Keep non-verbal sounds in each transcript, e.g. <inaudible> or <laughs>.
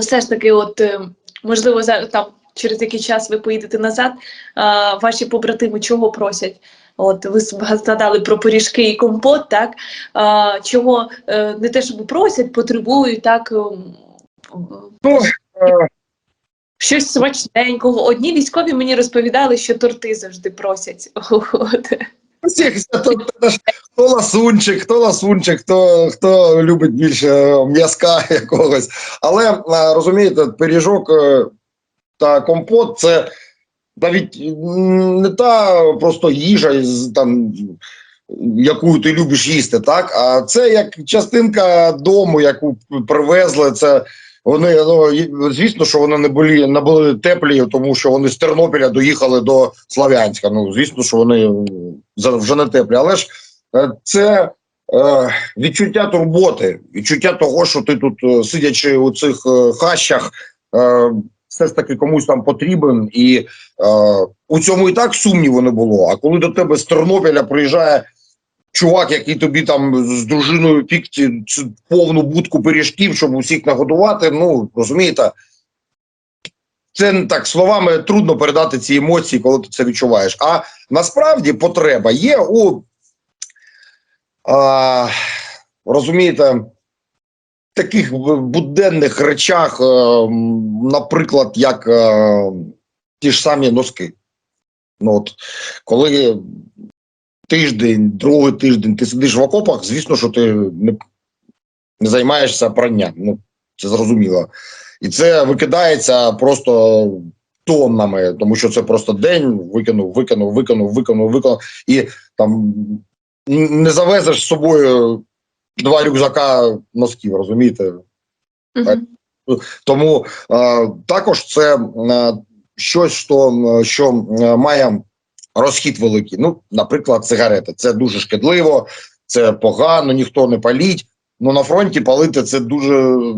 Але все ж таки, от е, можливо, зараз там через який час ви поїдете назад. А, ваші побратими чого просять? От ви згадали про пиріжки і компот, так а, чого е, не те, щоб просять, потребують так. ем, Ну, е, Щось смачненького. Одні військові мені розповідали, що торти завжди просять. <laughs> От. Всіх, то- то хто ласунчик, хто ласунчик, хто, хто любить більше м'язка <laughs> якогось. Але е, розумієте, пиріжок е, та компот це навіть не та просто їжа, там, яку ти любиш їсти, так? А це як частинка дому, яку привезли. Це вони, ну, звісно, що вони не були, не були теплі, тому що вони з Тернопіля доїхали до Слов'янська. Ну, звісно, що вони вже не теплі. Але ж е, це е, відчуття турботи, відчуття того, що ти тут, е, сидячи у цих е, хащах, е, все ж таки комусь там потрібен, і е, у цьому і так сумніву не було. А коли до тебе з Тернопіля приїжджає чувак, який тобі там з дружиною цю повну будку пиріжків, щоб усіх нагодувати, ну розумієте. Це так словами трудно передати ці емоції, коли ти це відчуваєш. А насправді потреба є у а, розумієте, таких буденних речах, е, наприклад, як е, ті ж самі носки. Ну, от, коли тиждень, другий тиждень ти сидиш в окопах, звісно, що ти не, не займаєшся пранням. Ну, це зрозуміло. І це викидається просто тоннами, тому що це просто день викинув, викинув, викинув, викинув, викинув. І там не завезеш з собою два рюкзака носків, розумієте? Мгм. Тому е, також це е, щось, що, що має розхід великий. Ну, наприклад, сигарети. Це дуже шкідливо, це погано, ніхто не паліть. Ну на фронті палити це дуже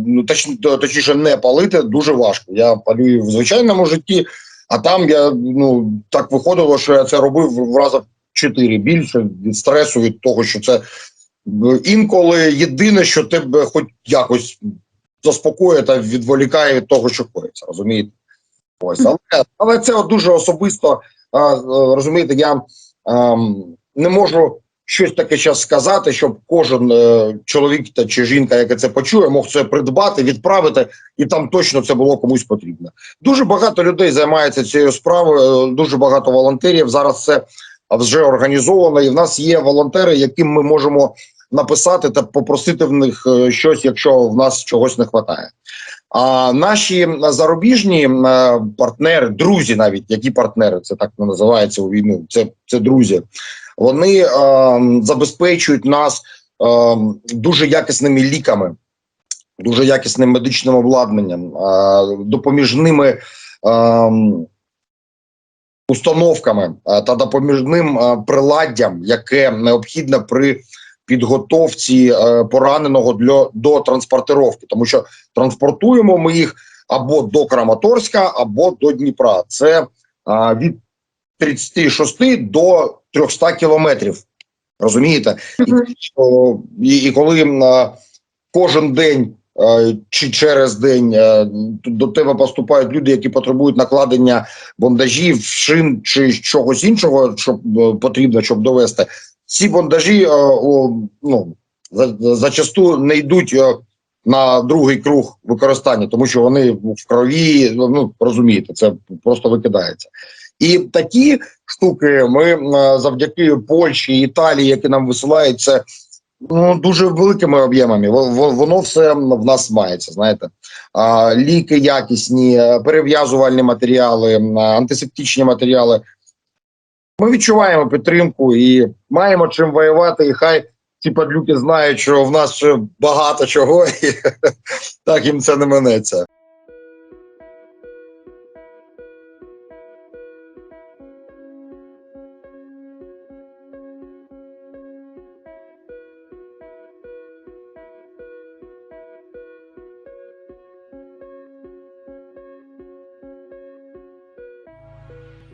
ну точ, точніше, не палити дуже важко. Я палюю в звичайному житті, а там я ну так виходило, що я це робив в рази чотири більше від стресу, від того, що це інколи єдине, що тебе хоч якось заспокоює та відволікає від того, що коїться, розумієте? Ось, але, але це дуже особисто. А, розумієте, я не можу щось таке зараз сказати, щоб кожен е, чоловік та чи жінка, яка це почує, мог це придбати, відправити, і там точно це було комусь потрібно. Дуже багато людей займається цією справою, е, дуже багато волонтерів. Зараз це вже організовано, і в нас є волонтери, яким ми можемо написати та попросити в них е, щось, якщо в нас чогось не вистачає. А наші зарубіжні е, партнери, друзі, навіть які партнери, це так називається у війну. Це, це друзі. Вони е, забезпечують нас е, дуже якісними ліками, дуже якісним медичним обладнанням, е, допоміжними е, установками е, та допоміжним е, приладдям, яке необхідне при підготовці е, пораненого для до транспортировки, тому що транспортуємо ми їх або до Краматорська, або до Дніпра. Це а, від 36 до 300 кілометрів. Розумієте? І, що- і, коли а, кожен день чи через день до тебе поступають люди, які потребують накладення бондажів, шин чи чогось іншого, щоб е, потрібно, щоб довести. Ці бондажі е, ну, зачасту не йдуть е, на другий круг використання, тому що вони в крові, ну розумієте, це просто викидається. І такі штуки ми е, завдяки Польщі, Італії, які нам висилають, ну, дуже великими об'ємами. Во- во- Воно все в нас мається. Знаєте, ліки якісні, перев'язувальні матеріали, антисептичні матеріали. Ми відчуваємо підтримку і маємо чим воювати. І хай ці падлюки знають, що в нас ще багато чого, і <laughs> так їм це не минеться.